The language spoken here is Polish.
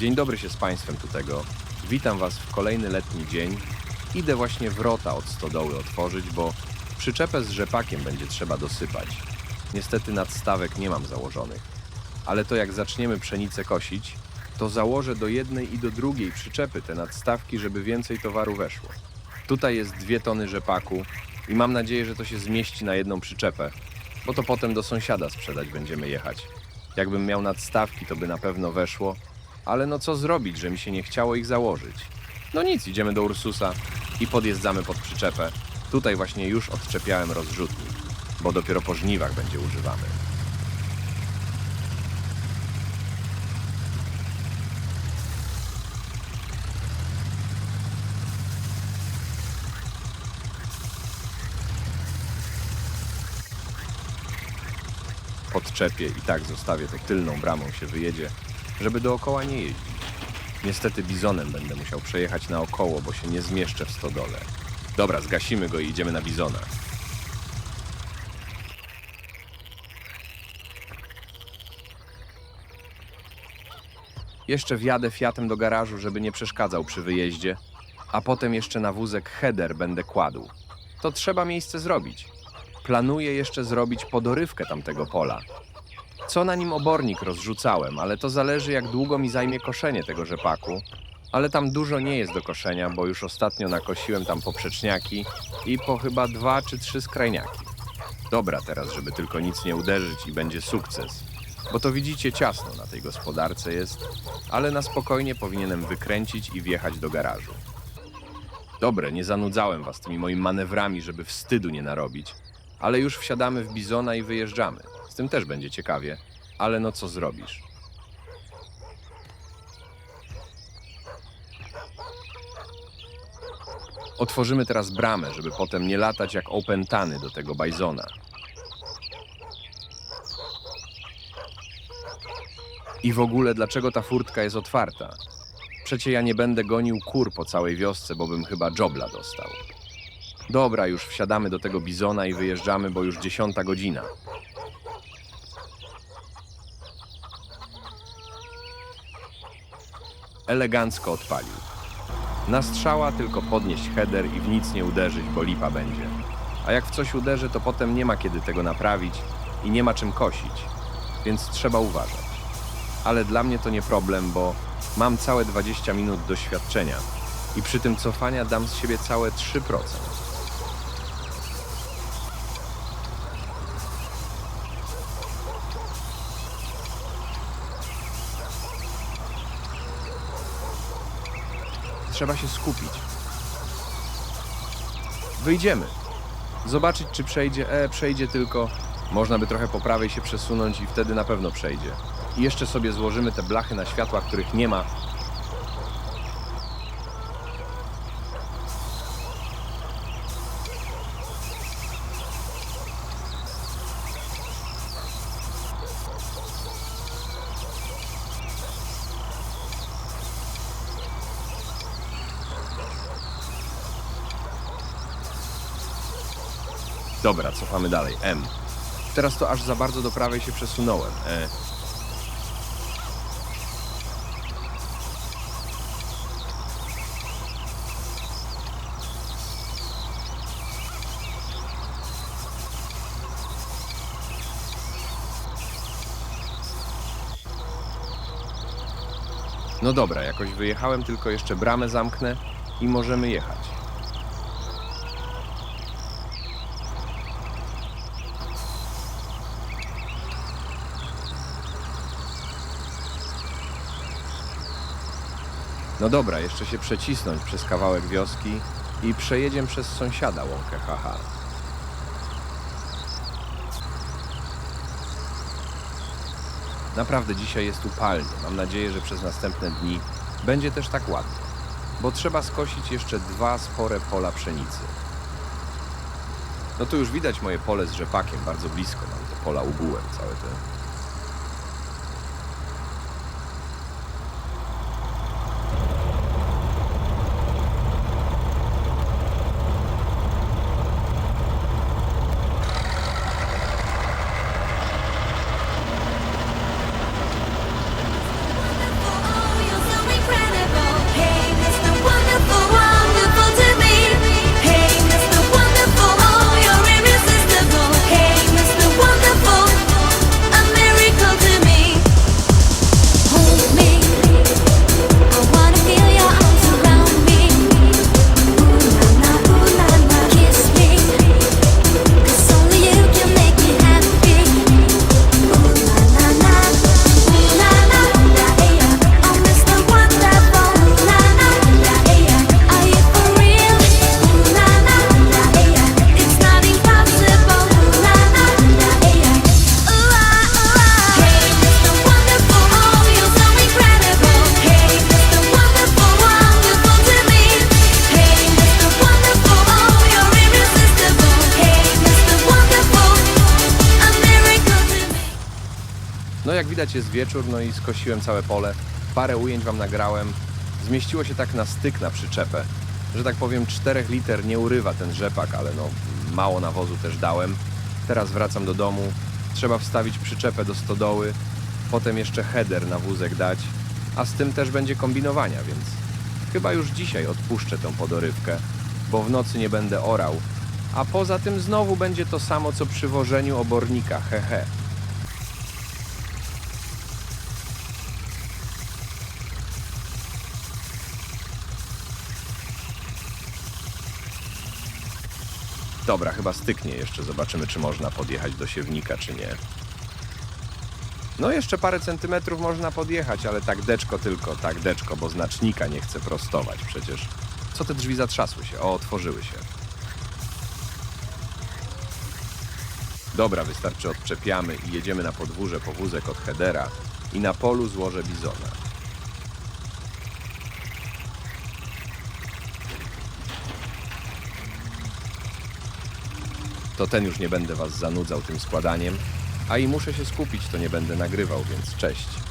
Dzień dobry się z Państwem tu tego. Witam Was w kolejny letni dzień. Idę właśnie wrota od stodoły otworzyć, bo przyczepę z rzepakiem będzie trzeba dosypać. Niestety nadstawek nie mam założonych. Ale to jak zaczniemy pszenicę kosić, to założę do jednej i do drugiej przyczepy te nadstawki, żeby więcej towaru weszło. Tutaj jest dwie tony rzepaku i mam nadzieję, że to się zmieści na jedną przyczepę, bo to potem do sąsiada sprzedać będziemy jechać. Jakbym miał nadstawki, to by na pewno weszło, ale no co zrobić, że mi się nie chciało ich założyć? No nic, idziemy do Ursusa i podjeżdżamy pod przyczepę. Tutaj właśnie już odczepiałem rozrzutnik, bo dopiero po żniwach będzie używany. Podczepię i tak zostawię to tylną bramą się wyjedzie, żeby dookoła nie jeździć. Niestety bizonem będę musiał przejechać naokoło, bo się nie zmieszczę w stodole. Dobra, zgasimy go i idziemy na bizona. Jeszcze wjadę Fiatem do garażu, żeby nie przeszkadzał przy wyjeździe, a potem jeszcze na wózek header będę kładł. To trzeba miejsce zrobić. Planuję jeszcze zrobić podorywkę tamtego pola. Co na nim obornik rozrzucałem, ale to zależy jak długo mi zajmie koszenie tego rzepaku. Ale tam dużo nie jest do koszenia, bo już ostatnio nakosiłem tam poprzeczniaki i po chyba dwa czy trzy skrajniaki. Dobra teraz, żeby tylko nic nie uderzyć i będzie sukces. Bo to widzicie ciasno na tej gospodarce jest, ale na spokojnie powinienem wykręcić i wjechać do garażu. Dobre, nie zanudzałem was tymi moimi manewrami, żeby wstydu nie narobić, ale już wsiadamy w bizona i wyjeżdżamy. Z tym też będzie ciekawie, ale no co zrobisz? Otworzymy teraz bramę, żeby potem nie latać jak opętany do tego bajzona. I w ogóle, dlaczego ta furtka jest otwarta? Przecie ja nie będę gonił kur po całej wiosce, bo bym chyba jobla dostał. Dobra, już wsiadamy do tego bizona i wyjeżdżamy, bo już dziesiąta godzina. Elegancko odpalił. Na strzała tylko podnieść header i w nic nie uderzyć, bo lipa będzie. A jak w coś uderzy, to potem nie ma kiedy tego naprawić i nie ma czym kosić, więc trzeba uważać. Ale dla mnie to nie problem, bo mam całe 20 minut doświadczenia i przy tym cofania dam z siebie całe 3%. Trzeba się skupić. Wyjdziemy. Zobaczyć, czy przejdzie. E, przejdzie tylko. Można by trochę po prawej się przesunąć i wtedy na pewno przejdzie. I jeszcze sobie złożymy te blachy na światła, których nie ma. Dobra, cofamy dalej. M. Teraz to aż za bardzo do prawej się przesunąłem. E. No dobra, jakoś wyjechałem, tylko jeszcze bramę zamknę i możemy jechać. No dobra, jeszcze się przecisnąć przez kawałek wioski i przejedziemy przez sąsiada łąkę haha. Naprawdę dzisiaj jest upalnie. Mam nadzieję, że przez następne dni będzie też tak ładnie. Bo trzeba skosić jeszcze dwa spore pola pszenicy. No tu już widać moje pole z rzepakiem, bardzo blisko mam te pola ugułem, całe te jak widać jest wieczór, no i skosiłem całe pole. Parę ujęć wam nagrałem. Zmieściło się tak na styk na przyczepę, że tak powiem 4 liter nie urywa ten rzepak, ale no mało nawozu też dałem. Teraz wracam do domu. Trzeba wstawić przyczepę do stodoły, potem jeszcze header na wózek dać, a z tym też będzie kombinowania, więc chyba już dzisiaj odpuszczę tą podorywkę, bo w nocy nie będę orał, a poza tym znowu będzie to samo co przy wożeniu obornika, hehe. Dobra, chyba styknie jeszcze. Zobaczymy, czy można podjechać do siewnika, czy nie. No, jeszcze parę centymetrów można podjechać, ale tak deczko tylko, tak deczko, bo znacznika nie chcę prostować przecież. Co te drzwi zatrzasły się? O, otworzyły się. Dobra, wystarczy odczepiamy i jedziemy na podwórze po wózek od headera i na polu złożę bizona. To ten już nie będę was zanudzał tym składaniem, a i muszę się skupić, to nie będę nagrywał, więc cześć.